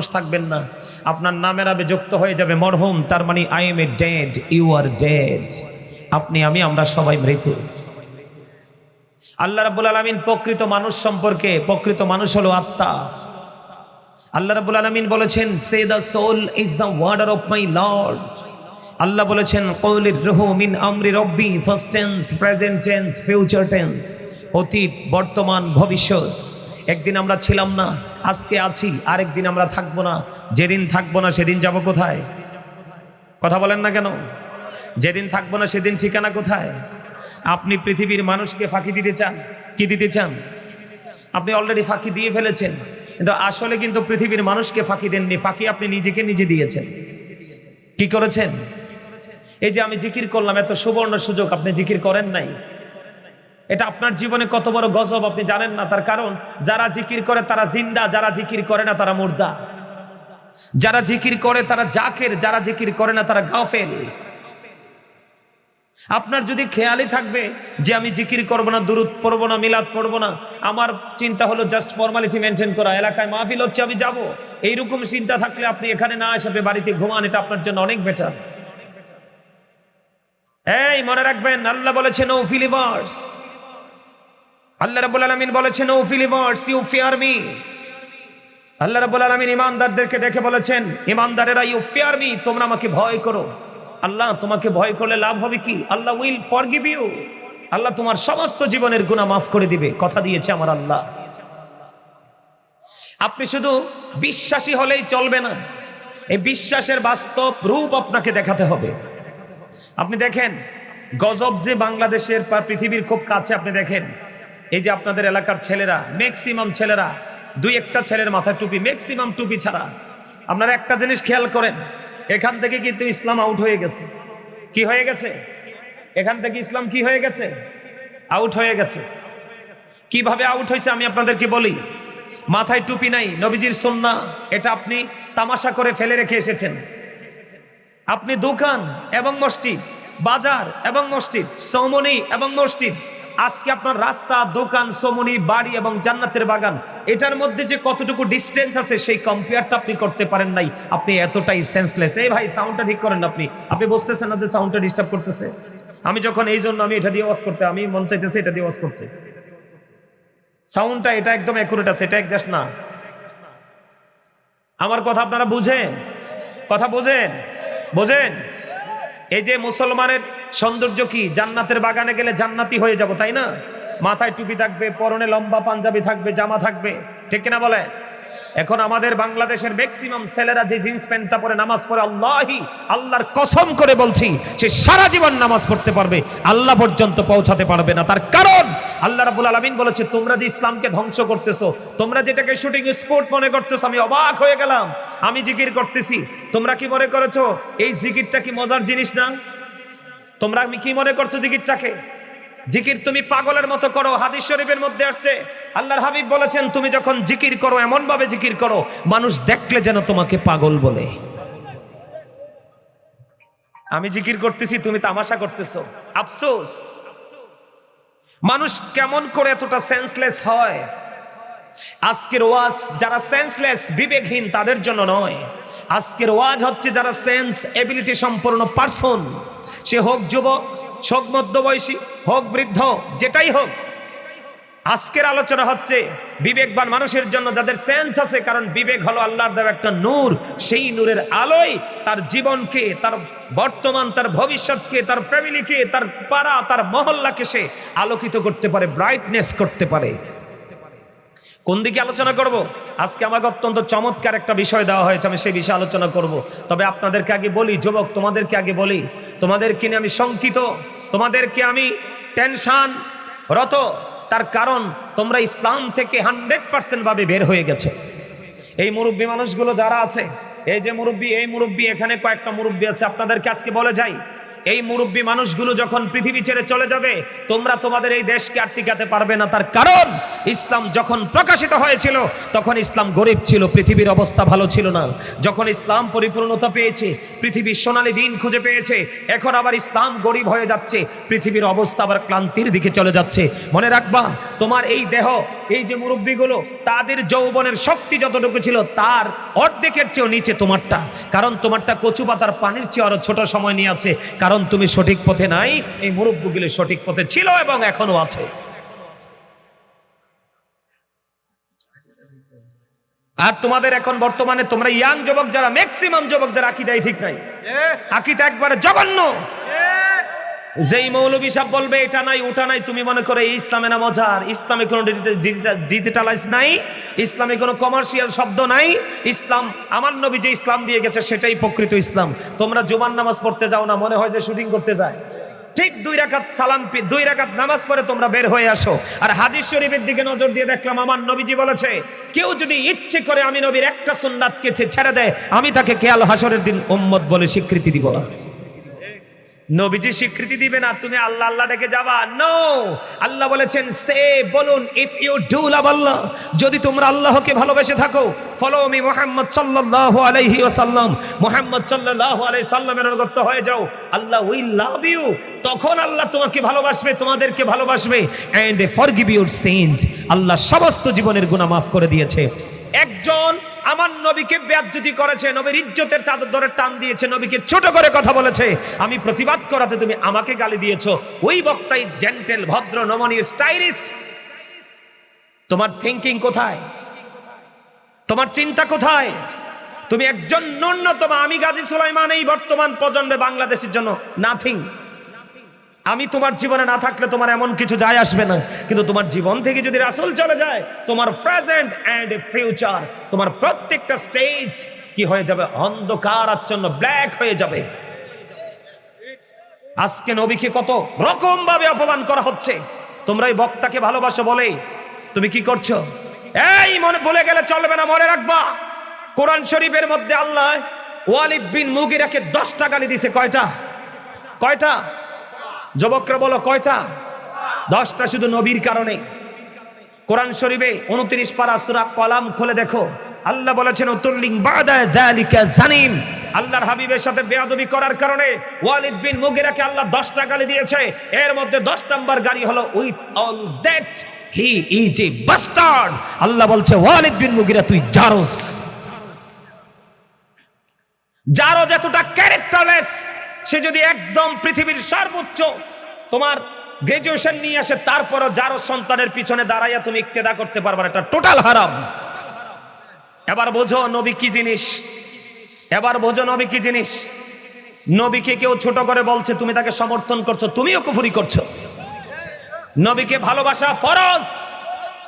মানুষ থাকবেন না। আপনার নামের আবে যুক্ত হয়ে যাবে মরহুম, তার মানে I am a dead you are dead আপনি, আমি, আমরা সবাই মৃত। আল্লাহ রাব্বুল আলামিন প্রকৃত মানুষ সম্পর্কে, প্রকৃত মানুষ হলো আত্মা। আল্লাহ রাব্বুল আলামিন বলেছেন say the soul is the order of my lord আল্লাহ বলেছেন কৌলির রুহু মিন আমরি রব্বি first tense present tense future tense অতীত, বর্তমান, ভবিষ্যৎ। একদিন আমরা ছিলাম না, আজকে আছি, আরেকদিন আমরা থাকব না। যেদিন থাকব না সেদিন যাব কোথায়? কথা বলেন না কেন? যেদিন থাকব না সেদিন ঠিকানা কোথায়? আপনি পৃথিবীর মানুষকে ফাঁকি দিতে চান? কি দিতে চান? আপনি অলরেডি ফাঁকি দিয়ে ফেলেছেন। কিন্তু আসলে কিন্তু পৃথিবীর মানুষকে ফাঁকি দেননি, ফাঁকি আপনি নিজেকে নিজে দিয়েছেন। কি করেছেন? এই যে আমি জিকির করলাম, এত সুবর্ণ সুযোগ আপনি জিকির করেন নাই। এটা আপনার জীবনে কত বড় গজব আপনি জানেন না, তার কারণ যারা জিকির করে তারা জিন্দা, যারা জিকির করে না তারা মুর্দা। যারা জিকির করে তারা জাকের, যারা জিকির করে না তারা গাফেল। আপনার যদি খেয়ালই থাকবে যে আমি জিকির করব না দূরত পড়ব না, মিলাদ পড়ব না, আমার চিন্তা হলো জাস্ট ফর্মালিটি মেনটেন করা, এলাকায় মাহফিল হচ্ছে, আমি যাব। এইরকম চিন্তা থাকলে আপনি এখানে না এসে বাড়িতে ঘুমান, এটা আপনার জন্য অনেক বেটার এই, মনে রাখবেন, আল্লাহ বলেছেন, ও ফিলিভার্স আল্লাহ রাব্বুল আলামিন বলেছেন, O believers you fear me আল্লাহ রাব্বুল আলামিন ইমানদারদেরকে ডেকে বলেছেন, ইমানদারেরা ইউ ফিয়ার মি তোমরা আমাকে ভয় করো। আল্লাহ তোমাকে ভয় করলে লাভ হবে কি? আল্লাহ উইল ফরগিভ ইউ আল্লাহ তোমার সমস্ত জীবনের গুনাহ মাফ করে দিবে। কথা দিয়েছে আমার আল্লাহ। আপনি শুধু বিশ্বাসী হলেই চলবে না, এই বিশ্বাসের বাস্তব রূপ আপনাকে দেখাতে হবে। আপনি দেখেন, গজব যে বাংলাদেশের পৃথিবীর খুব কাছে আপনি দেখেন এই যে আপনাদের এলাকার ছেলেরা ম্যাক্সিমাম ছেলেরা, দুই একটা ছেলের মাথায় টুপি ম্যাক্সিমাম টুপি ছাড়া। আপনারা একটা জিনিস খেয়াল করেন, এখান থেকে কিন্তু ইসলাম আউট হয়ে গেছে। কি হয়ে গেছে? এখান থেকে ইসলাম কি হয়ে গেছে? আউট হয়ে গেছে। কীভাবে আউট হয়েছে আমি আপনাদেরকে বলি? মাথায় টুপি নাই, নবীজির সন্না এটা আপনি তামাশা করে ফেলে রেখে এসেছেন। আপনি দোকান এবং মসজিদ, বাজার এবং মসজিদ, সমনি এবং মসজিদ আজকে আপনার রাস্তা, দোকান, সমনি, বাড়ি এবং জান্নাতের বাগান, এটার মধ্যে যে কতটুকু ডিস্টেন্স আছে, সেই কম্পেয়ারটা আপনি করতে পারেন নাই। আপনি এতটাই সেন্সলেস এই ভাই সাউন্ডটা ঠিক করেন আপনি। আপনি বুঝতেছেন না যে সাউন্ডটা ডিস্টার্ব করতেছে? আমি যখন এই জন্য আমি এটা দিয়ে ওয়াজ করতে, আমি মন চাইতেছে এটা দিয়ে ওয়াজ করতে। সাউন্ডটা এটা একদম অ্যাকুরেট আছে, এটা একজাস্ট না। আমার কথা আপনারা বুঝেন? কথা বোঝেন? বোঝেন? এই যে মুসলমানের সৌন্দর্য কি? জান্নাতের বাগানে গেলে জান্নাতি হয়ে যাব, তাই না? মাথায় টুপি থাকবে, পরনে লম্বা পাঞ্জাবি থাকবে, জামা থাকবে, ঠিক কিনা বলে এখন আমাদের বাংলাদেশের ম্যাক্সিমাম ছেলেরা যে জিন্স প্যান্টটা পরে নামাজ পড়ে, আল্লাহি, আল্লাহর কসম করে বলছি, সে সারা জীবন নামাজ পড়তে পারবে, আল্লাহ পর্যন্ত পৌঁছাতে পারবে না। তার কারণ, আল্লাহ রাবুল আলমিন বলেছে, তোমরা যে ইসলামকে ধ্বংস করতেছো, তোমরা যেটাকে শুটিং স্পোর্ট মনে করতেছো, আমি অবাক হয়ে গেলাম, আমি জিকির করতেছি। তোমরা কি মনে করেছ, এই জিকিরটা কি মজার জিনিস না? তোমরা কি মনে করছ জিকিরটাকে? জিকির তুমি পাগলের মতো করো, হাদিস শরীফের মধ্যে আসছে। আল্লাহর হাবিব বলেছেন, তুমি যখন জিকির করো এমন ভাবে জিকির করো, মানুষ দেখলে যেন তোমাকে পাগল বলে। আমি জিকির করতেছি, তুমি তামাশা করতেছো। আফসোস। মানুষ কেমন করে এতটা সেন্সলেস হয়? আজকের ওয়াজ যারা সেন্সলেস বিবেকহীন, তাদের জন্য নয়। আজকের ওয়াজ হচ্ছে যারা সেন্স এবিলিটি সম্পন্ন পার্সন সে হোক যুবক হোক মধ্যবয়সী হোক, বৃদ্ধ, যেটাই হোক, আজকের আলোচনা হচ্ছে বিবেকবান মানুষের জন্য যাদের সেন্স আছে, কারণ বিবেক হলো আল্লাহর দেওয়া একটা নূর। সেই নূরের আলোয় তার জীবনকে, তার বর্তমান, তার ভবিষ্যৎকে, তার ফ্যামিলিকে তার পাড়া, তার মহল্লাকে সে আলোকিত করতে পারে ব্রাইটনেস করতে পারে। কোন দিকে আলোচনা করব? আজকে আমাকে অত্যন্ত চমৎকার একটা বিষয় দেওয়া হয়েছে, আমি সেই বিষয়ে আলোচনা করব। তবে আপনাদেরকে আগে বলি, যুবক, তোমাদেরকে আগে বলি, তোমাদেরকে নিয়ে আমি শঙ্কিত, তোমাদেরকে আমি টেনশন, রত, তার কারণ তোমরা ইসলাম থেকে হান্ড্রেড পার্সেন্ট ভাবে বের হয়ে গেছে। এই মুরব্বী মানুষগুলো যারা আছে, এই যে মুরব্বী, এই মুরব্বী, এখানে কয়েকটা মুরব্বী আছে, আপনাদেরকে আজকে বলে যাই এই মুরব্বী মানুষগুলো যখন পৃথিবী ছেড়ে চলে যাবে, তোমরা তোমাদের এই দেশকে আর টিকাতে পারবে না। তার কারণ, ইসলাম যখন প্রকাশিত হয়েছিল, তখন ইসলাম গরিব ছিল, পৃথিবীর অবস্থা ভালো ছিল না। যখন ইসলাম পরিপূর্ণতা পেয়েছে, পৃথিবীর সোনালী দিন খুঁজে পেয়েছে, এখন আবার ইসলাম গরিব হয়ে যাচ্ছে, পৃথিবীর অবস্থা আবার ক্লান্তির দিকে চলে যাচ্ছে। মনে রাখবা, তোমার এই দেহ এই যে মুরব্বীগুলো তাদের যৌবনের শক্তি যতটুকু ছিল তার অর্ধেকের চেয়েও নিচে তোমারটা। কারণ তোমারটা কচু পাতার পানির চেয়ে আরও ছোট সময় নিয়ে আছে। কারণ তুমি সঠিক পথে নাই এই মুরব্বীগুলো সঠিক পথে ছিল এবং এখনও আছে। আর তোমাদের এখন বর্তমানে তোমরা ইয়াং যুবক যারা ম্যাক্সিমাম যুবকদের আকিদাই ঠিক নাই। আকিদা একবারে জঘন্য। যেই মৌলবী সাহেব বলবে, এটা নাই, ওটা নাই। তুমি মনে করো ইসলামে না মজার? ইসলামে কোনো ডিজিটালাইজ নাই, ইসলামে কোনো কমার্শিয়াল শব্দ নাই। ইসলাম, আমার নবী যে ইসলাম দিয়ে গেছে, সেটাই প্রকৃত ইসলাম। তোমরা জুমার নামাজ পড়তে যাও না, মনে হয় যে শুটিং করতে যায়। ঠিক দুই রাকাত সালাম দুই রাকাত নামাজ পড়ে তোমরা বের হয়ে আসো। আর হাদিস শরীফের দিকে নজর দিয়ে দেখলাম, আমার নবীজি বলেছে, কেউ যদি ইচ্ছে করে আমি নবীর একটা সুন্নাতকে ছে- ছেড়ে দেয়, আমি তাকে কেয়াল হাসরের দিন উম্মত বলে স্বীকৃতি দিব না। নবীজি স্বীকৃতি দিবে না তুমি আল্লাহ আল্লাহ ডেকে যাবা। নো আল্লাহ বলেছেন, সে বলুন if you do love Allah যদি তোমরা আল্লাহকে ভালোবেসে থাকো ফলো মি মোহাম্মদ সাল্লাল্লাহু আলাইহি ওয়াসাল্লাম। মোহাম্মদ সাল্লাল্লাহু আলাইহি সাল্লামের অনুগত হয়ে যাও। আল্লাহ উই লাভ ইউ তখন আল্লাহ তোমাকে ভালোবাসবে, তোমাদেরকে ভালোবাসবে। এন্ড ফরগিভ ইউর সিনস আল্লাহ সমস্ত জীবনের গুনাহ মাফ করে দিয়েছে। একজন আমার নবীকে ব্যাজ্যুতি করেছে, নবীর ইজ্জতের চাদর ধরে টান দিয়েছে, নবীকে ছোট করে কথা বলেছে। আমি প্রতিবাদ করাতে তুমি আমাকে গালি দিয়েছ। ওই বক্তাই জেন্টেল ভদ্র, নমনীয় স্টাইলিস্ট তোমার থিংকিং কোথায়? তোমার চিন্তা কোথায়? তুমি একজন ন্যূনতম, আমি গাজী সুলাইমান, এই বর্তমান প্রজন্মে বাংলাদেশের জন্য নাথিং আমি তোমার জীবনে না থাকলে তোমার এমন কিছু যায় আসবে না। কিন্তু তোমার জীবন থেকে যদি রাসূল চলে যায়, তোমার প্রেজেন্ট এন্ড ফিউচার তোমার প্রত্যেকটা স্টেজ কি হয়ে যাবে? অন্ধকার আচ্ছন্ন ব্ল্যাক হয়ে যাবে। আজকে নবীকে কত রকম ভাবে অপমান করা হচ্ছে। তোমরা এই বক্তাকে ভালোবাসো বলে। তুমি কি করছ? এই মনে, বলে গেলে চলবে না, মনে রাখবা। কোরআন শরীফের মধ্যে আল্লাহ ওয়ালিদ বিন মুগিরাকে দশটা গালি দিছে কয়টা? কয়টা? যুবকরা বলো, কয়টা? দশটা শুধু নবীর কারণে। কোরআন শরীফে উনত্রিশ পারা সুরা কলাম খুলে দেখো। আল্লাহ বলেছেন, উতুল্লিং বাদায় আল্লাহর হাবিবের সাথে বেয়াদবি করার কারণে ওয়ালিদ বিন মুগিরাকে আল্লাহ দশটা গালি দিয়েছে। এর মধ্যে দশ নম্বর গালি হলো, with all that he is a bastard. আল্লাহ বলছে, ওয়ালিদ বিন মুগিরা, তুই জারস। যারও এতটা ক্যারেক্টারলেস। সে যদি একদম পৃথিবীর সর্বোচ্চ তোমার গ্রাজুয়েশন নিয়ে আসে, তারপরও যারও সন্তানের পিছনে দাঁড়াইয়া তুমি ইক্তেদা করতে পারবে এটা টোটাল হারাম। এবার বোঝো নবী কি জিনিস? এবার বোঝো নবী কি জিনিস? নবীকে কেউ ছোট করে বলছে, তুমি তাকে সমর্থন করছ, তুমিও কুফুরি করছ। নবীকে ভালোবাসা ফরজ।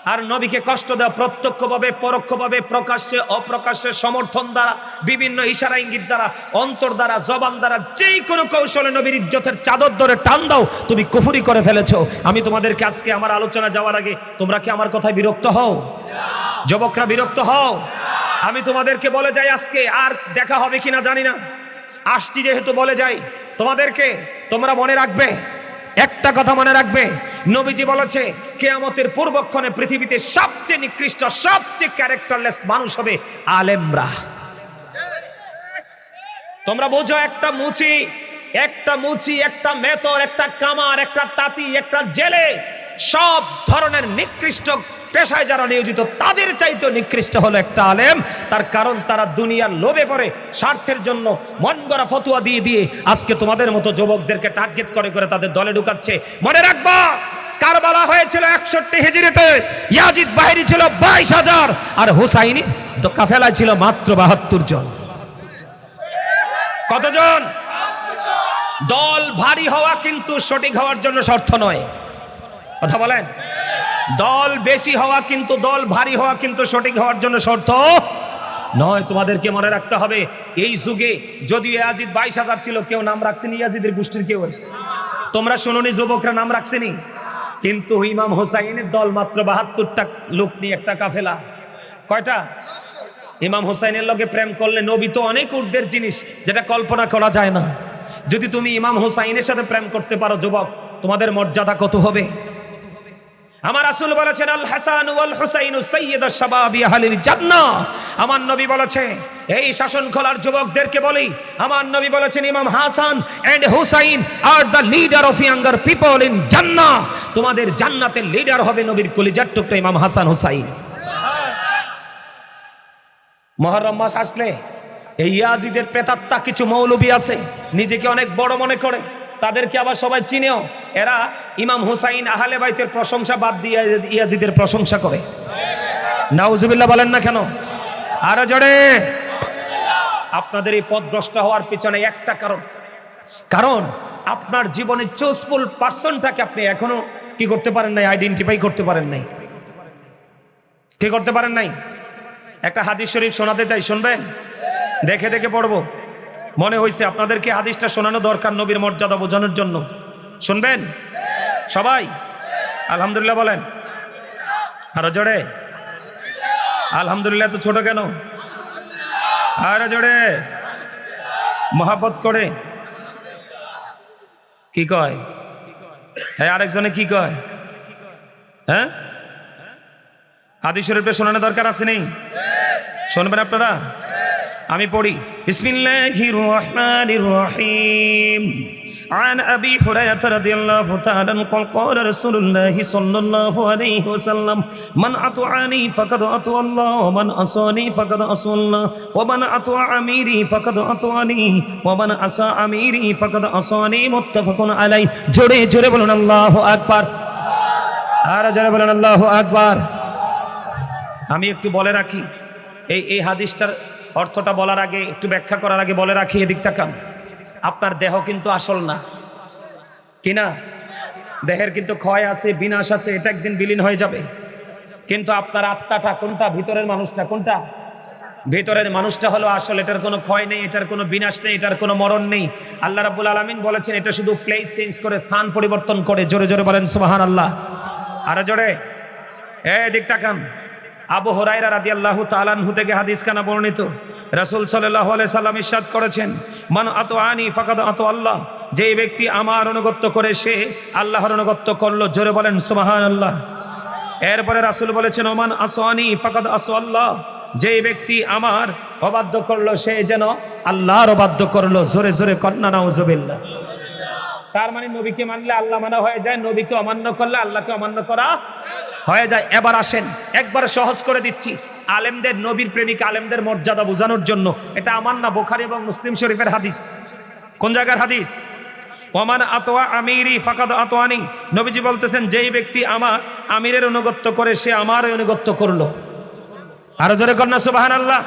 আর নবীকে কষ্ট দেওয়া প্রত্যক্ষভাবে, পরোক্ষভাবে, প্রকাশ্যে, অপ্রকাশ্যে, সমর্থন দ্বারা, বিভিন্ন ইশারা ইঙ্গিত দ্বারা, অন্তর দ্বারা, জবান দ্বারা, যেই কোনো কৌশলে নবীর ইজ্জতের চাদর ধরে টান দাও, তুমি কুফুরি করে ফেলেছো। আমি তোমাদেরকে আজকে আমার আলোচনা যাওয়ার আগে, তোমরা কি আমার কথায় বিরক্ত হও? যুবকরা বিরক্ত হও? আমি তোমাদেরকে বলে যাই আজকে, আর দেখা হবে কিনা জানি না। আসছি যেহেতু বলে যাই। তোমাদেরকে তোমরা মনে রাখবে একটা কথা মনে রাখবে। নবীজি বলেছে, কেয়ামতের পূর্বক্ষণে পৃথিবীতে সবচেয়ে নিকৃষ্ট, সবচেয়ে ক্যারেক্টারলেস মানুষ হবে আলেমরা। তোমরা বোঝো, একটা মুচি একটা মুচি, একটা মেতর, একটা কামার, একটা তাঁতি, একটা জেলে। সব ধরনের নিকৃষ্ট পেশায় যারা নিয়োজিত, তাদের চাইতে নিকৃষ্ট হলো একটা আলেম। তার কারণ তারা দুনিয়ার লোভে পড়ে, স্বার্থের জন্য মন গড়া ফতুয়া দিয়ে দিয়ে আজকে তোমাদের মতো যুবকদেরকে টার্গেট করে করে তাদের দলে ঢুকাচ্ছে। মনে রাখবা, কারবালা হয়েছিল একষট্টি হিজড়িতে, ইয়াজিদ বাহিনী ছিল বাইশ হাজার, আর হুসাইনি তো কাফেলায় ছিল মাত্র বাহাত্তর জন। কতজন? দল ভারী হওয়া কিন্তু সঠিক হওয়ার জন্য শর্ত নয়। কথা বলেন। দল বেশি হওয়া কিন্তু দল ভারী হওয়া কিন্তু সঠিক হওয়ার জন্য শর্ত। নয়, তোমাদেরকে মনে রাখতে হবে, এই যুগে যদি ইয়াজিদ বাইশ হাজার ছিল, কেউ নাম রাখছেনি, ইয়াজিদের গোষ্ঠীর কেউ তোমরা শুনুনি, যুবকরা নাম রাখছেনি। কিন্তু ইমাম হোসাইনের দল মাত্র বাহাত্তরটা লোক নিয়ে একটা কাফেলা। কয়টা? ইমাম হোসাইনের লগে প্রেম করলে নবী তো অনেক ঊর্ধ্বের জিনিস, যেটা কল্পনা করা যায় না। যদি তুমি ইমাম হোসাইনের সাথে প্রেম করতে পারো, যুবক, তোমাদের মর্যাদা কত হবে? আমার রাসূল বলেছেন, আল হাসান ওয়াল হুসাইন সাইয়্যিদ শাবাবি আহলিল জান্নাহ। আমার নবী বলেছে, এই শাসন খোলার যুবকদেরকে বলি। আমার নবী বলেছেন, imam Hasan and Husain are the leader of younger people in Jannah. তোমাদের জান্নাতের লিডার হবে নবীর কলিজার টুকরা ইমাম হাসান হুসাইন। মহরম মাস আসলে এই ইয়াজিদের প্রেতাত্মা কিছু মৌলবী আছে, নিজেকে অনেক বড় মনে করে। তাদেরকে আবার সবাই চিনেও। এরা ইমাম হুসাইন আহলে বাইতের প্রশংসা বাদ দিয়ে ইয়াজিদের প্রশংসা করে। নাউজুবিল্লাহ বলেন না কেন? আরও জোরে। আপনাদের এই পথভ্রষ্ট হওয়ার পিছনে একটা কারণ। কারণ আপনার জীবনের চোসফুল পার্সনটাকে আপনি এখনও কি করতে পারেন নাই? আইডেন্টিফাই করতে পারেন নাই। কি করতে পারেন নাই? একটা হাদিস শরীফ শোনাতে চাই, শুনবেন? দেখে দেখে পড়ব। মনে হয়েছে আপনাদেরকে হাদিসটা শোনানো দরকার নবীর মর্যাদা বোঝানোর জন্য। শুনবেন? সবাই? আলহামদুলিল্লাহ বলেন। আরও জোরে? আলহামদুলিল্লাহ তো ছোট কেন? আরও জোরে? মহাব্বত করে। কি কয়? হ্যাঁ আরেকজনে কি কয়? হ্যাঁ? হাদিস শরীফটা শোনানো দরকার আছে নেই? শুনবেন আপনারা? আমি পড়ি বিসমিল্লাহির রহমানির রহিম عن أبي هريرة رضي الله تعالى عنه قال قال رسول الله صلى الله عليه وسلم من أطعني فقد أطوى الله ومن أصاني فقد أصى الله ومن أطوى أميري فقد أطواني ومن أصى أميري فقد أصاني متفق عليه জোরে জোরে বলুন আল্লাহু আকবার আর জোরে বলুন আল্লাহু আকবার আমি একটু বলে রাখি এই এই হাদিসটার অর্থটা বলার আগে, একটু ব্যাখ্যা করার আগে বলে রাখি, এদিক তাকান। আপনার দেহ কিন্তু আসল না। কি না? দেহের কিন্তু ক্ষয় আছে, বিনাশ আছে, এটা একদিন বিলীন হয়ে যাবে। কিন্তু আপনার আত্মাটা কোনটা? ভিতরের মানুষটা কোনটা? ভিতরের মানুষটা হলো আসল, এটার কোনো ক্ষয় নেই, এটার কোনো বিনাশ নেই, এটার কোনো মরণ নেই। আল্লাহ রাবুল আলমিন বলেছেন, এটা শুধু প্লেস চেঞ্জ করে, স্থান পরিবর্তন করে। জোরে জোরে বলেন সুবাহান আল্লাহ আরও জোরে। এ দিক তাকান। আবু হরাইরা রাদি আল্লাহ তালানহু থেকে হাদিস কানা বর্ণিত। রাসুল সাল্লাহ সাল্লাম ইসাদ করেছেন, মান আত আনি ফাকাদ আত আল্লাহ যে ব্যক্তি আমার অনুগত্য করে সে আল্লাহর অনুগত্য করল। জোরে বলেন সুবাহান আল্লাহ এরপরে রাসুল বলেছেন, ওমান আসোয়ানি ফাকাদ আসো আল্লাহ যে ব্যক্তি আমার অবাধ্য করল, সে যেন আল্লাহর অবাধ্য করল। জোরে জোরে কন্যা নাউজুবিল্লাহ। তার মানে নবীকে মানলে আল্লাহ মানা হয়ে যায়, নবীকে অমান্য করলে আল্লাহকে অমান্য করা হয়ে যায়। এবার আসেন, একবার সহজ করে দিচ্ছি, আলেমদের নবীর প্রেমিক আলেমদের মর্যাদা বোঝানোর জন্য। এটা আমার না, বোখারি এবং মুসলিম শরীফের হাদিস। কোন জায়গার হাদিস? ওমান আতোয়া আমিরি ফাকাদ আতোয়ানি নবীজি বলতেছেন, যেই ব্যক্তি আমার আমিরের অনুগত্য করে, সে আমার অনুগত্য করল। আরও জোরে কন্যা সুবাহান আল্লাহ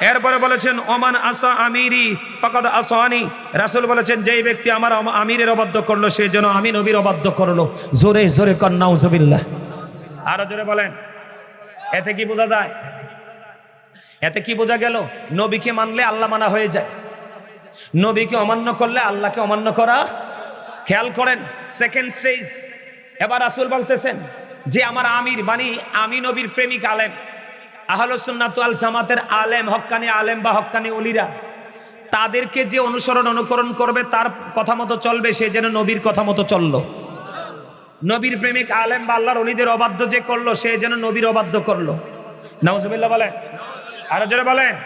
এরপরে বলেছেন, ওমান আসা আমিরি, ফাকাদ আসানি রাসূল বলেছেন, যেই ব্যক্তি আমার আমিরের অবাধ্য করল, সে যেন আমি নবীর অবাধ্য করল। জোরে জোরে কন্যা উজবিল্লাহ আরও জোরে বলেন। এতে কি বোঝা যায়? এতে কি বোঝা গেল? নবীকে মানলে আল্লাহ মানা হয়ে যায়। নবীকে অমান্য করলে আল্লাহকে অমান্য করা। খেয়াল করেন সেকেন্ড স্টেজ এবার রাসূল বলতেছেন যে, আমার আমির মানে আমি নবীর প্রেমিক আলেম। আহলুসুন্নাত আল জামাতের আলেম, হক্কানি আলেম বা হক্কানি অলিরা তাদেরকে যে অনুসরণ অনুকরণ করবে, তার কথা মতো চলবে, সে যেন নবীর কথা মতো চলল। নবীর প্রেমিক আলেম বা আল্লাহর অলিদের অবাধ্য যে করল, সে যেন নবীর অবাধ্য করল। নাউজুবিল্লাহ বলেন। আরও জোরে বলেন।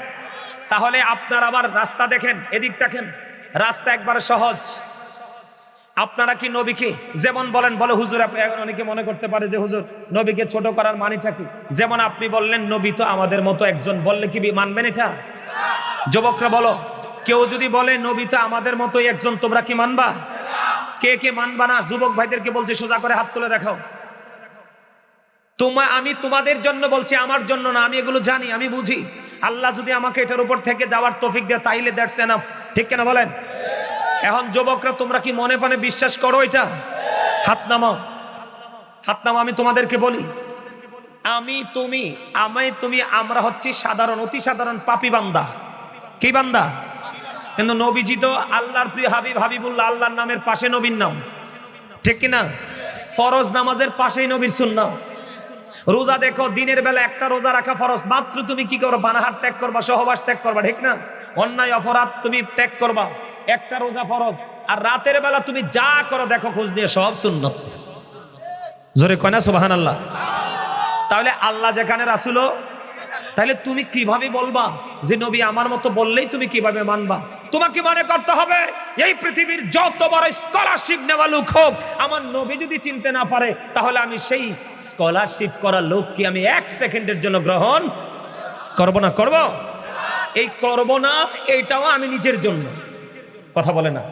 তাহলে আপনার আবার রাস্তা দেখেন, এদিক দেখেন। রাস্তা একবার সহজ। আপনারা কি নবীকে? যেমন বলেন, বলে হুজুর অনেকে মনে করতে পারে যে, হুজুর, নবীকে ছোট করার মানিটা কি? যেমন আপনি বললেন, নবী তো আমাদের মতো একজন, বললে কি মানবেন এটা? যুবকরা বলো, কেউ যদি বলে, নবী তো আমাদের মতোই একজন, তোমরা কি মানবা? কে কে মানবা না? যুবক ভাইদেরকে বলছে, সোজা করে হাত তুলে দেখাও। তোমা আমি তোমাদের জন্য বলছি, আমার জন্য না, আমি এগুলো জানি, আমি বুঝি। আল্লাহ যদি আমাকে এটার উপর থেকে যাওয়ার তৌফিক দেয়, তাইলে দ্যাটস এনাফ ঠিক কেনা বলেন? এখন যুবকরা, তোমরা কি মনে প্রাণে বিশ্বাস করো এটা? হাত নামাও। হাত নামাও, আমি তোমাদেরকে বলি। আমি, তুমি আমি, তুমি, আমরা হচ্ছি সাধারণ, অতি সাধারণ পাপি বান্দা। কি বান্দা? কিন্তু নবীজি তো আল্লাহর প্রিয় হাবিব হাবিবুল্লাহ, আল্লাহর নামের পাশে নবীর নাম। ঠিক কিনা? ফরজ নামাজের পাশেই নবীর সুন্না রোজা দেখো, দিনের বেলা একটা রোজা রাখা ফরজ। মাত্র তুমি কি করো বানাহার ত্যাগ করবা, সহবাস ত্যাগ করবা, ঠিক না? অন্যায়, অপরাধ তুমি ত্যাগ করবা। একটা রোজা ফরজ। আর রাতের বেলা তুমি যা করো দেখো, খোঁজ নিয়ে সব সুন্নত। জোরে কয় না সুবাহান আল্লাহ তাহলে আল্লাহ যেখানে রাসুলো, তাহলে তুমি কীভাবে বলবা যে নবী আমার মতো বললেই তুমি কীভাবে মানবা? তোমাকে মনে করতে হবে, এই পৃথিবীর যত বড় স্কলারশিপ নেওয়া লোক হোক, আমার নবী যদি চিনতে না পারে, তাহলে আমি সেই স্কলারশিপ করা লোককে আমি এক সেকেন্ডের জন্য গ্রহণ করব না করব? এই করব না, এইটাও আমি নিজের জন্য। কথা বলে না।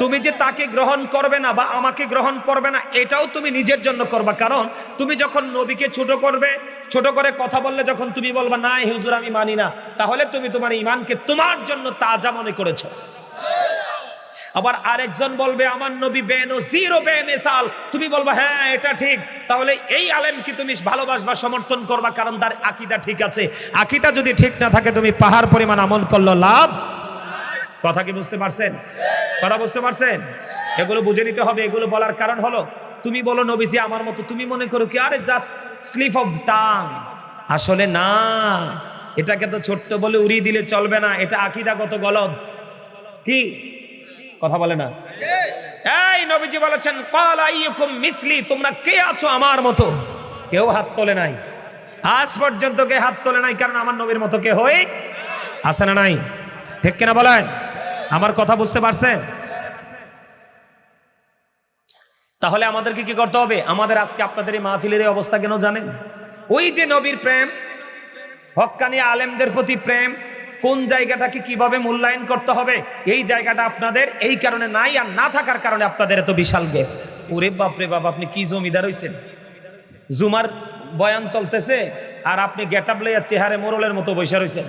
তুমি যে তাকে গ্রহণ করবে না বা আমাকে গ্রহণ করবে না, এটাও তুমি নিজের জন্য করবা। কারণ তুমি যখন নবীকে ছোট করবে, ছোট করে কথা বললে যখন তুমি বলবা, না হুজুর, আমি মানি না, তাহলে তুমি তোমার ইমানকে তোমার জন্য তাজা মনে করেছ। আবার আরেকজন বলবে, আমার নবী বেন ও জিরো বে মেসাল তুমি বলবা হ্যাঁ এটা ঠিক। তাহলে এই আলেমকে তুমি ভালোবাসবা, সমর্থন করবা? কারণ তার আকিদা ঠিক আছে। আকিদা যদি ঠিক না থাকে, তুমি পাহাড় পরিমাণ আমল করল লাভ কথা কি বুঝতে পারছেন? কথা বুঝতে পারছেন? এগুলো বুঝে নিতে হবে, এগুলো বলার কারণ হলো, তুমি বলো নবীজি আমার মতো, তুমি মনে করো কি, আরে জাস্ট স্লিপ অফ টাং আসলে না, এটাকে তো ছোট্ট বলে উড়িয়ে দিলে চলবে না, এটা আকিদাগত গলদ। কি? কথা বলে না। এই নবীজি বলেছেন, কাল আইয়ুকুম মিসলি, তোমরা কে আছো আমার মতো? কেউ হাত তোলে নাই। আজ পর্যন্ত কে হাত তোলে নাই, কারণ আমার নবীর মতো কে হই আছে না নাই। ঠিক কিনা বলেন? আমার কথা বুঝতে পারছেন তাহলে আমাদেরকে কি করতে হবে? আমাদের আজকে আপনাদের এই মাহফিলের এই অবস্থা কেন জানেন? ওই যে নবীর প্রেম হক্কানি আলেমদের প্রতি প্রেম, কোন জায়গাটাকে কীভাবে মূল্যায়ন করতে হবে? এই জায়গাটা আপনাদের, এই কারণে নাই আর না থাকার কারণে আপনাদের এত বিশাল গেপ ওরে বাপরে বাপ, আপনি কি জমিদার হইছেন? জুমার বয়ান চলতেছে আর আপনি গেটাপ লইয়া চেহারে মোরলের মতো বসে রয়েছেন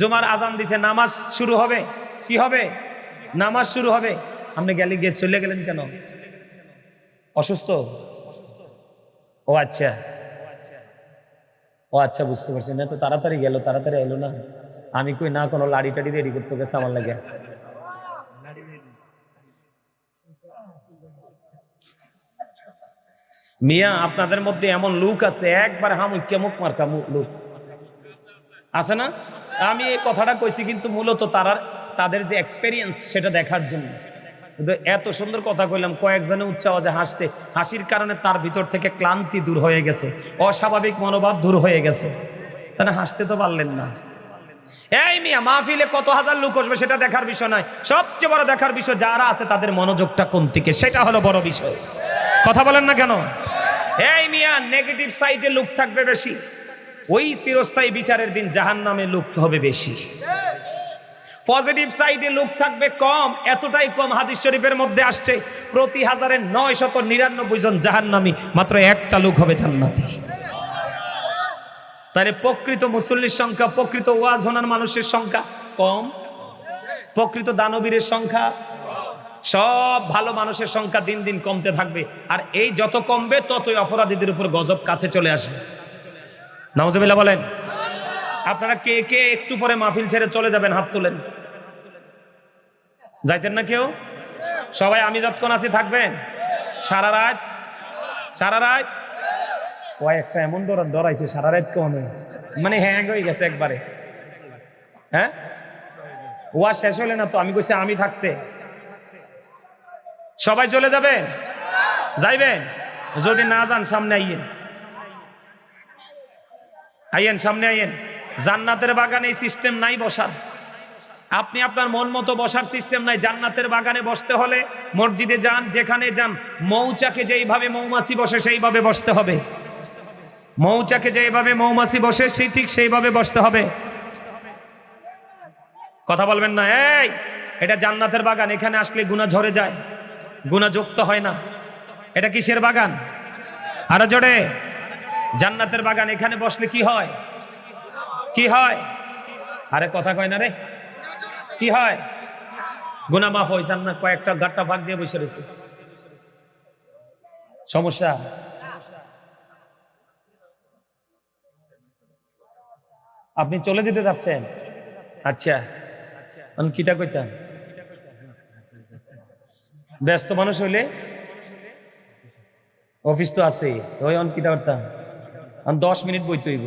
জুমার আজান দিছে, নামাজ শুরু হবে। কি হবে? নামাজ শুরু হবে। আপনি গেলে গিয়ে চলে গেলেন কেন? অসুস্থ? ও আচ্ছা। ও আচ্ছা বুঝতে পারছি। না, তো তাড়াতাড়ি গেল, তাড়াতাড়ি এলো না। আমি কই, না, কোনো লাড়ি টাড়ি রেডি করতে গেছে আমার লাগে। মিয়া, আপনাদের মধ্যে এমন লুক আছে, একবার হামুক মুখ মার্কা লুক। আছে না? আমি এই কথাটা কইছি কিন্তু মূলত তারার তাদের যে এক্সপেরিয়েন্স সেটা দেখার জন্য। কিন্তু এত সুন্দর কথা কইলাম, কয়েকজনে উচ্চ আওয়াজে হাসছে। হাসির কারণে তার ভিতর থেকে ক্লান্তি দূর হয়ে গেছে, অস্বাভাবিক মনোভাব দূর হয়ে গেছে। তাহলে হাসতে তো পারলেন না। এই মিয়া, মাহফিলে কত হাজার লোক আসবে সেটা দেখার বিষয় নয়। সবচেয়ে বড় দেখার বিষয়, যারা আছে তাদের মনোযোগটা কোন দিকে, সেটা হলো বড় বিষয়। কথা বলেন না কেন? এই মিয়া নেগেটিভ সাইডে লোক থাকবে বেশি। ওই চিরস্থায়ী বিচারের দিন জাহান নামে লোক হবে বেশি। পজিটিভ সাইডে লোক থাকবে কম, এতটাই কম হাদিস শরীফের মধ্যে আসছে। প্রতি হাজারে নয় শত নিরানব্বই জন জাহান্নামী, মাত্র একটা লোক হবে জান্নাতি। তাহলে প্রকৃত মুসল্লির সংখ্যা, প্রকৃত ওয়াজ হনার মানুষের সংখ্যা কম। প্রকৃত দানবীরের সংখ্যা সব ভালো মানুষের সংখ্যা দিন দিন কমতে থাকবে। আর এই যত কমবে, ততই অপরাধীদের উপর গজব কাছে চলে আসবে। নামজবিল্লা বলেন, আপনারা কে কে একটু পরে মাহফিল ছেড়ে চলে যাবেন, হাত তোলেন। যাইতেন না কেউ? সবাই আমি যতক্ষণ আছি থাকবেন। সারা রাত সারা রাত। ও একটা এমন ডর ডরাইছে সারা রাত কেমন মানে হ্যাং হয়ে গেছে একবারে। হ্যাঁ? ও আর শেষ হলে না তো, আমি কইছি আমি থাকতে। সবাই চলে যাবেন? যাইবেন? যদি না যান, সামনে আইয়েন। আইয়েন, সামনে আইয়েন। জান্নাতের বাগানে এই সিস্টেম নাই বসার। আপনি আপনার মন মতো বসার সিস্টেম নাই। জান্নাতের বাগানে বসতে হলে মসজিদে যান, যেখানে যান, মৌচাকে যেইভাবে মৌমাছি বসে, সেইভাবে বসতে হবে। মৌচাকে যেভাবে মৌমাছি বসে, সেই ঠিক সেইভাবে বসতে হবে। কথা বলবেন না, এই, এটা জান্নাতের বাগান, এখানে আসলে গুণা ঝরে যায়। গুণা যুক্ত হয় না। এটা কিসের বাগান? আরও জোরে। জান্নাতের বাগান, এখানে বসলে কি হয়? কি হয়? আরে কথা কয় না রে। কি হয়? গুনা মাফ হয়েছে না কয়েকটা গাট্টা ভাগ দিয়ে বসে রয়েছে। সমস্যা? আপনি চলে যেতে যাচ্ছেন আচ্ছা। কিটা কইতাম? ব্যস্ত মানুষ হইলে অফিস তো আছে ওই অন কিটা করতাম? আমি দশ মিনিট বই তৈব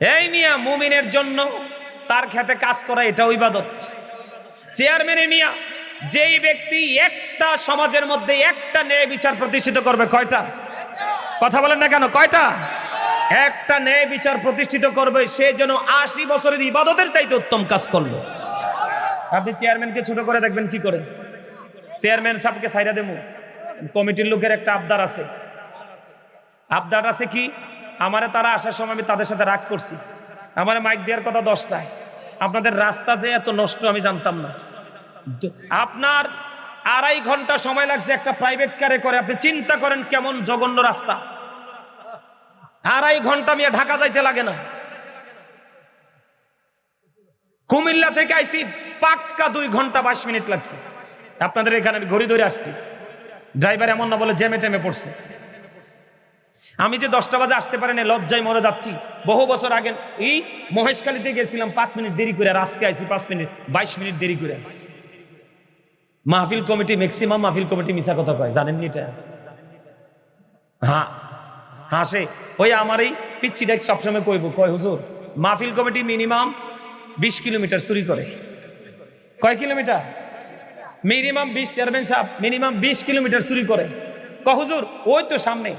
এই মিয়া, মুমিনের জন্য তার খেতে কাজ করা এটাও ইবাদত। চেয়ারম্যানের মিয়া, যেই ব্যক্তি একটা সমাজের মধ্যে একটা ন্যায় বিচার প্রতিষ্ঠিত করবে, কয়টা? কথা বলেন না কেন, কয়টা? একটা ন্যায় বিচার প্রতিষ্ঠিত করবে, সে যেন আশি বছরের ইবাদতের চাইতে উত্তম কাজ করল। আপনি চেয়ারম্যানকে ছোট করে দেখবেন কি করে? চেয়ারম্যান সাহেবকে সাইরা দেবো। কমিটির লোকের একটা আবদার আছে। আবদার আছে কি? আমারে তারা আসার সময় আমি তাদের সাথে রাগ করছি। আমার মাইক দেওয়ার কথা দশটায়। আপনাদের রাস্তা যে এত নষ্ট আমি জানতাম না। আপনার আড়াই ঘণ্টা সময় লাগছে একটা প্রাইভেট কারে করে। আপনি চিন্তা করেন কেমন জঘন্য রাস্তা। আড়াই ঘণ্টা মিয়া ঢাকা যাইতে লাগে না। কুমিল্লা থেকে আইসি পাক্কা দুই ঘণ্টা বাইশ মিনিট লাগছে। আপনাদের এখানে আমি ঘড়ি ধরে আসছি। ড্রাইভার এমন না বলে জেমে টেমে পড়ছে। আমি যে দশটা বাজে আসতে পারেন লজ্জায় মরে যাচ্ছি। বহু বছর আগে এই মহেশখালীতে গেছিলাম, পাঁচ মিনিট দেরি করে আজকে আইসি পাঁচ মিনিট, বাইশ মিনিট দেরি করে। মাহফিল কমিটি ম্যাক্সিমাম মাহফিল কমিটি মিশা কথা কয় জানেন নি এটা? হ্যাঁ হাসে ওই আমার এই পিচ্ছি ডেক সবসময় কইব, কয় হুজুর, মাহফিল কমিটি মিনিমাম বিশ কিলোমিটার চুরি করে। কয় কিলোমিটার? মিনিমাম বিশ, চেয়ারম্যান সাহেব মিনিমাম বিশ কিলোমিটার চুরি করে। ক হুজুর, ওই তো সামনে।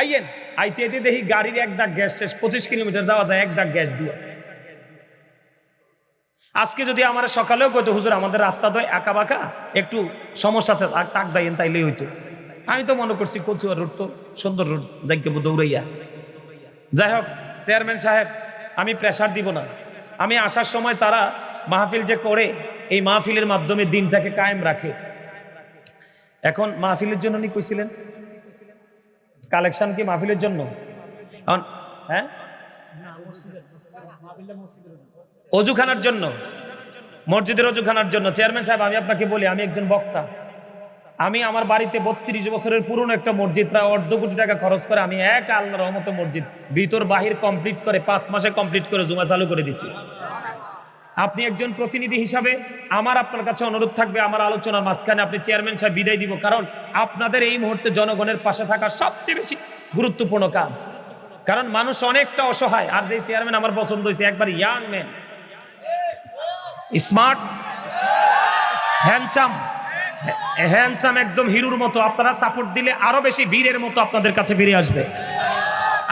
আইয়েন আইতে আইতে দেখি গাড়ির এক ডাক গ্যাস শেষ, পঁচিশ কিলোমিটার যাওয়া যায়, এক ডাক গ্যাস দিয়ে। আজকে যদি আমার সকালেও কইতো, হুজুর, আমাদের রাস্তা তো একা বাঁকা, একটু সমস্যা আছে, আর টাক দাইয়েন তাইলেই হইতো। আমি তো মনে করছি কচুয়া রোড তো সুন্দর রোড দেখবে দৌড়াইয়া। যাই হোক, চেয়ারম্যান সাহেব, আমি প্রেশার দিব না। আমি আসার সময় তারা মাহফিল যে করে, এই মাহফিলের মাধ্যমে দিনটাকে কায়েম রাখে। এখন মাহফিলের জন্য উনি কইছিলেন কালেকশন কি মাহফিলের জন্য? এখন হ্যাঁ? অজুখানার জন্য মসজিদের অজুখানার জন্য। চেয়ারম্যান সাহেব আমি আপনাকে বলি আমি একজন বক্তা। আমি আমার বাড়িতে বত্রিশ বছরের পুরনো একটা মসজিদ প্রায় অর্ধ কোটি টাকা খরচ করে আমি এক আল্লাহ রহমত মসজিদ ভিতর বাহির কমপ্লিট করে পাঁচ মাসে কমপ্লিট করে জুমা চালু করে দিছি। আপনি একজন প্রতিনিধি হিসাবে আমার আপনার কাছে অনুরোধ থাকবে, আমার আলোচনার মাঝখানে আপনি চেয়ারম্যান সাহেব বিদায় দিব, কারণ আপনাদের এই মুহূর্তে জনগণের পাশে থাকা সবচেয়ে বেশি গুরুত্বপূর্ণ কাজ। কারণ মানুষ অনেকটা অসহায়, আর যে চেয়ারম্যান আমার পছন্দ হয়েছে, একবার young man smart handsome handsome একদম হিরুর মতো, আপনারা সাপোর্ট দিলে আরও বেশি বীরের মতো আপনাদের কাছে ফিরে আসবে।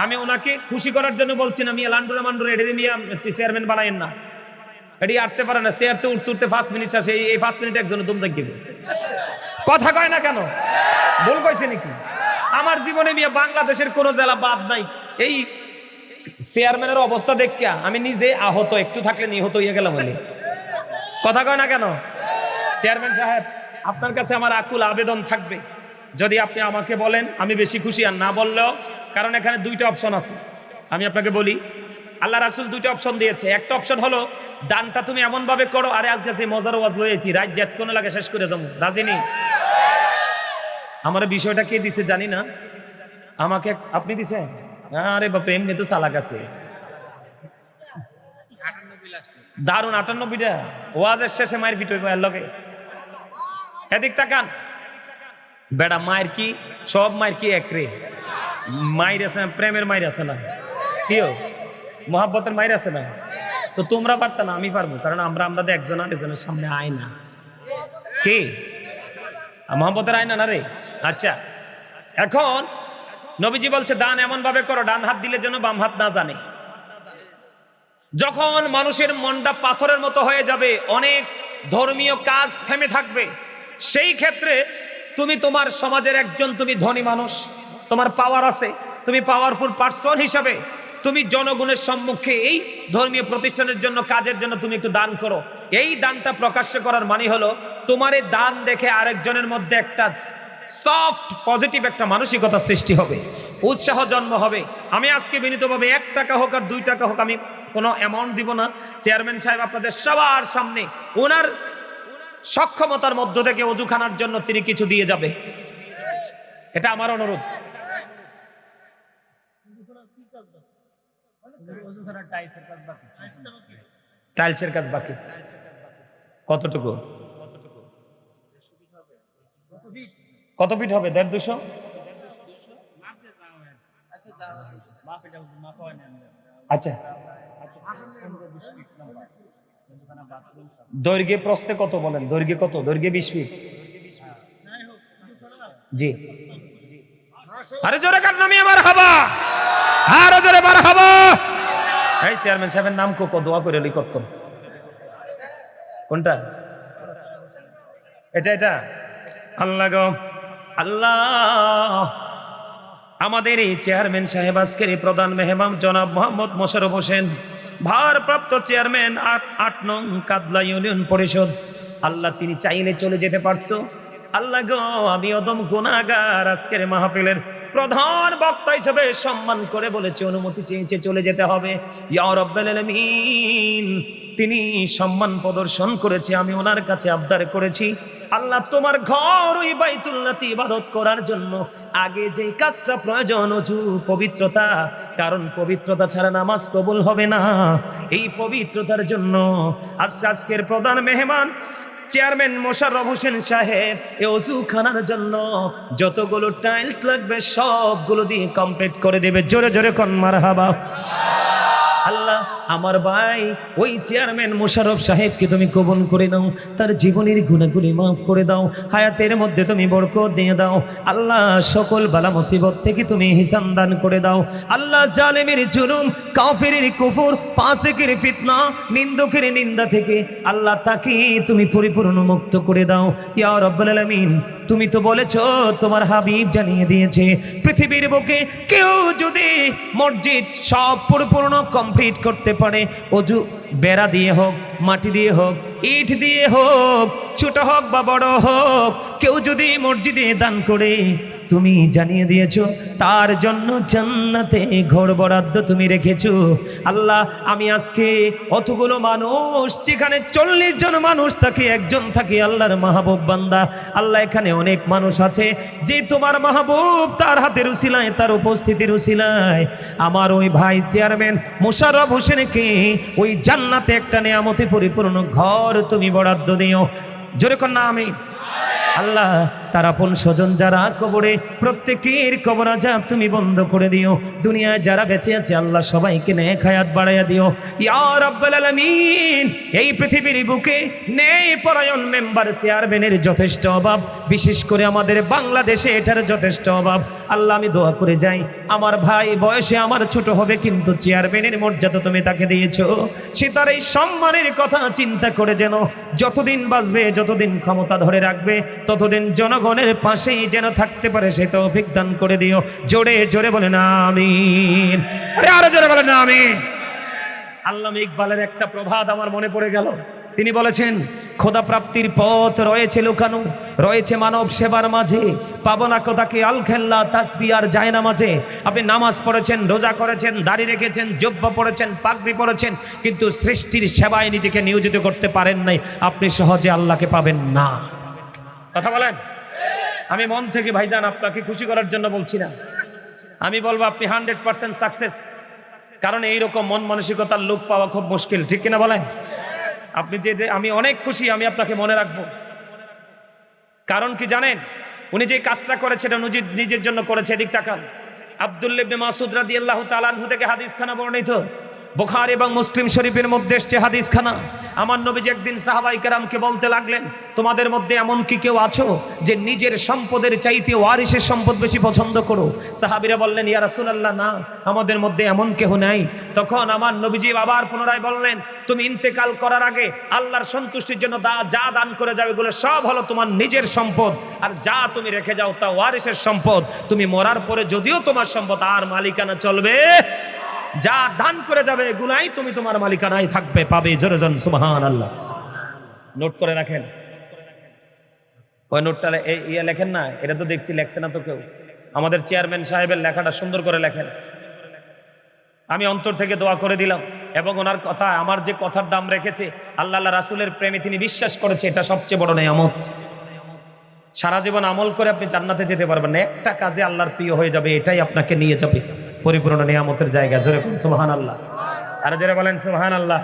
আমি ওনাকে খুশি করার জন্য বলছি না, মিয়া, লান্ডুরে মান্ডুরে এডে মিয়া চেয়ারম্যান বানায়েন না। এটি আটতে পারে না চেয়ার তো উঠতে উঠতে পাঁচ মিনিট আসে এই পাঁচ মিনিট একজন তুম দেখবে কথা কয় না কেন? ভুল কইছে নাকি? আমার জীবনে মিয়া বাংলাদেশের কোন জেলা বাদ নাই। এই চেয়ারম্যানের অবস্থা দেখিয়া আমি নিজে আহত, একটু থাকলে নিহত হয়ে গেলাম বলে কথা কয় না কেন? চেয়ারম্যান সাহেব, আপনার কাছে আমার আকুল আবেদন থাকবে। যদি আপনি আমাকে বলেন, আমি বেশি খুশি, আর না বললেও, কারণ এখানে দুইটা অপশন আছে। আমি আপনাকে বলি, আল্লাহ রাসুল দুইটা অপশন দিয়েছে। একটা অপশন হলো দানটা তুমি এমন ভাবে করো, আরে আজকে যে মজার ওয়াজ লয়েছি রাত কোন লাগে শেষ করে দেবো রাজিনী আমার বিষয়টা কে দিছে জানি না। আমাকে আপনি দিছেন আরে বাপ এমনি তো চালাক আছে। দারুণ আটানব্বইটা। ওয়াজের শেষে মায়ের পিঠ হইব লগে। এদিক তাকান। বেড়া, মায়ের কি, সব মায়ের কি এক রে? মায়ের আছে না, প্রেমের মায়ের আছে না। কিও মহাব্বতের মায়ের আছে না? তো তোমরা পারতা না, আমি পারব, কারণ আমরা আমরা একজন আর একজনের সামনে আয়না। কে? মহাব্বতের আয়না না রে? আচ্ছা। এখন নবীজি বলছে, দান এমন ভাবে করো, ডান হাত দিলে যেন বাম হাত না জানে। যখন মানুষের মনটা পাথরের মতো হয়ে যাবে, অনেক ধর্মীয় কাজ থেমে থাকবে, সেই ক্ষেত্রে তুমি তোমার সমাজের একজন, তুমি ধনী মানুষ, তোমার পাওয়ার আছে, তুমি পাওয়ারফুল পার্সন হিসাবে তুমি জনগণের সম্মুখে এই ধর্মীয় প্রতিষ্ঠানের জন্য, কাজের জন্য তুমি একটু দান করো। এই দানটা প্রকাশ্য করার মানে হলো, তোমার এই দান দেখে আরেকজনের মধ্যে একটা সফট পজিটিভ একটা মানসিকতা সৃষ্টি হবে। উৎসাহ জন্ম হবে। আমি আজকে বিনীতভাবে এক টাকা হোক আর দুই টাকা হোক, আমি কোনো অ্যামাউন্ট দিব না। চেয়ারম্যান সাহেব আপনাদের সবার সামনে, ওনার সক্ষমতার মধ্য থেকে অজুখানার জন্য তিনি কিছু দিয়ে যাবে। এটা আমার অনুরোধ। টাইলসের কাজ বাকি। কতটুকু? কত ফিট হবে? দেড় দুশো? আচ্ছা। দৈর্ঘ্যে প্রস্তে কত বলেন? দৈর্ঘ্যে কত? দৈর্ঘ্যে বিশ ফিট? জি। আরে জোরে কার নামি আমার হাবা আরও জোরে বার হাবা এই চেয়ারম্যান সাহেবের নাম কোকো দোয়া করে লি কত কোনটা? এটা এটা? আল্লাহ গো। আল্লাহ। আমাদের এই চেয়ারম্যান সাহেব আজকের এই প্রধান মেহমান জনাব মোহাম্মদ মোশারফ হোসেন ভারপ্রাপ্ত চেয়ারম্যান আট আট নং কাদলা ইউনিয়ন পরিষদ। আল্লাহ তিনি চাইলে চলে যেতে পারতো। আল্লাহ গো, আমি অদম গুণাগার আজকের মাহফিলের প্রধান বক্তা হিসেবে সম্মান করে বলেছে, অনুমতি চেয়েছে, চলে যেতে হবে। তিনি সম্মান প্রদর্শন করেছে, আমি ওনার কাছে আবদার করেছি। আল্লাহ, তোমার ঘর ওই বাইতুল্লাতে ইবাদত করার জন্য আগে যে কাজটা প্রয়োজন, অজু, পবিত্রতা, কারণ পবিত্রতা ছাড়া নামাজ কবুল হবে না। এই পবিত্রতার জন্য আজ আজকের প্রধান মেহমান চেয়ারম্যান মোশাররফ হোসেন সাহেব, এ অজু খানার জন্য যতগুলো টাইলস লাগবে, সবগুলো দিয়ে কমপ্লিট করে দেবে। জোরে জোরে কন মার হাবা আল্লাহ, আমার ভাই, ওই চেয়ারম্যান মোশাররফ সাহেবকে তুমি কবুল করে নাও, তার জীবনের গুণাগুলি মাফ করে দাও, হায়াতের মধ্যে তুমি বরকত দিয়ে দাও, আল্লাহ সকল বালা মুসিবত থেকে তুমি হিসান দান করে দাও, আল্লাহ জালেমের জুলুম কাফের কুফুর, ফাসিকের ফিতনা, নিন্দকের নিন্দা থেকে আল্লাহ তাকে তুমি পরিপূর্ণ মুক্ত করে দাও, ইয়া রব্বুল আলামিন, তুমি তো বলেছ, তোমার হাবিব জানিয়ে দিয়েছে, পৃথিবীর বুকে কেউ যদি মসজিদ সব পরিপূর্ণ কমপ্লিট করতে পারে। অজু, বেড়া দিয়ে হোক, মাটি দিয়ে হোক, ইট দিয়ে হোক, ছোট হোক বা বড় হোক, কেউ যদি মসজিদে দান করে তুমি জানিয়ে দিয়েছ, তার জন্য জান্নাতে ঘর বরাদ্দ তুমি রেখেছো। আল্লাহ, আমি আজকে অতগুলো মানুষ, যেখানে চল্লিশ জন মানুষ থাকে, একজন থাকে আল্লাহর মাহবুব বান্দা। আল্লাহ, এখানে অনেক মানুষ আছে, যে তোমার মাহবুব তার হাতের উসিলায়, তার উপস্থিতির উসিলায়। আমার ওই ভাই চেয়ারম্যান মোশাররফ হোসেনকে ওই জান্নাতে একটা নেয়ামতে পরিপূর্ণ ঘর তুমি বরাদ্দ দিও। জোরে না আমি আল্লাহ তার আপন স্বজন যারা কবরে, প্রত্যেকের কবর আজাব তুমি বন্ধ করে দিও। দুনিয়ায় যারা বেঁচে আছে, আল্লাহ সবাইকে নেক খায়াত বাড়াইয়া দিও। ইয়া রাব্বাল আলামিন, এই পৃথিবীর বুকে নেই পরায়ণ মেম্বার, চেয়ারম্যানের যথেষ্ট অভাব, বিশেষ করে আমাদের বাংলাদেশে এটার যথেষ্ট অভাব। আল্লাহ, আমি দোয়া করে যাই, আমার ভাই বয়সে আমার ছোট হবে, কিন্তু চেয়ারম্যানের মর্যাদা তুমি তাকে দিয়েছ। সে তার এই সম্মানের কথা চিন্তা করে যেন যতদিন বাঁচবে, যতদিন ক্ষমতা ধরে রাখবে, ততদিন জনগণের পাশেই যেন থাকতে পারে, সে তো দান করে দিও। জোরে জোরে বলে না আমিন। আরে আরও জোরে বলে না আমিন। আল্লাহ ইকবালের একটা প্রভাত আমার মনে পড়ে গেল। তিনি বলেছেন খোদা প্রাপ্তির পথ রয়েছে লুকানো, রয়েছে মানব সেবার মাঝে। পাবনা কোথাকে, আল খেল্লা, তাসবি আর যায় না মাঝে। আপনি নামাজ পড়েছেন, রোজা করেছেন, দাড়ি রেখেছেন, জব্বা পড়েছেন, পাগড়ি পড়েছেন, কিন্তু সৃষ্টির সেবায় নিজেকে নিয়োজিত করতে পারেন নাই। আপনি সহজে আল্লাহকে পাবেন না। কথা বলেন। আমি মন থেকে ভাইজান আপনাকে খুশি করার জন্য বলছি না। আমি বলব আপনি হান্ড্রেড পার্সেন্ট সাকসেস। কারণ এইরকম মন মানসিকতার লোক পাওয়া খুব মুশকিল। ঠিক কিনা বলেন? আপনি যে আমি অনেক খুশি, আমি আপনাকে মনে রাখব। কারণ কি জানেন? উনি যে কাজটা করেছে এটা নিজের জন্য করেছে। এদিক তাকান। আব্দুল্লিবনে মাসুদ রাদি আল্লাহ তালানহু থেকে হাদিস খানা বর্ণিত। বুখার এবং মুসলিম শরীফের মধ্যে এসছে হাদিস খানা আমার নবীজি একদিন সাহাবাই কেরামকে বলতে লাগলেন, তোমাদের মধ্যে এমন কি কেউ আছো যে নিজের সম্পদের চাইতে ওয়ারিসের সম্পদ বেশি পছন্দ করো? সাহাবিরা বললেন, ইয়া রাসূলুল্লাহ, না, আমাদের মধ্যে এমন কেউ নাই। তখন আমার নবীজি আবার পুনরায় বললেন, তুমি ইন্তেকাল করার আগে আল্লাহর সন্তুষ্টির জন্য দা, যা দান করে যাবে এগুলো সব হলো তোমার নিজের সম্পদ। আর যা তুমি রেখে যাও তা ওয়ারিসের সম্পদ। তুমি মরার পরে যদিও তোমার সম্পদ আর মালিকানা চলবে যা দান করে যাবে এগুলাই তুমি তোমার মালিকানায় থাকবে, পাবে। জোরে জন সুবহান আল্লাহ নোট করে রাখেন। ওই নোটটা ইয়ে লেখেন না, এটা তো দেখছি লেখছে না তো কেউ। আমাদের চেয়ারম্যান সাহেবের লেখাটা সুন্দর করে লেখেন। আমি অন্তর থেকে দোয়া করে দিলাম, এবং ওনার কথা আমার যে কথার দাম রেখেছে, আল্লাহ আল্লাহ রাসুলের প্রেমে তিনি বিশ্বাস করেছে, এটা সবচেয়ে বড় নেয়ামত। সারা জীবন আমল করে আপনি জান্নাতে যেতে পারবেন একটা কাজে আল্লাহর প্রিয় হয়ে যাবে, এটাই আপনাকে নিয়ে যাবে। পরিপূর্ণ নিয়ামতের জায়গা জোরে সুহান আল্লাহ আর যারা বলেন সুহান আল্লাহ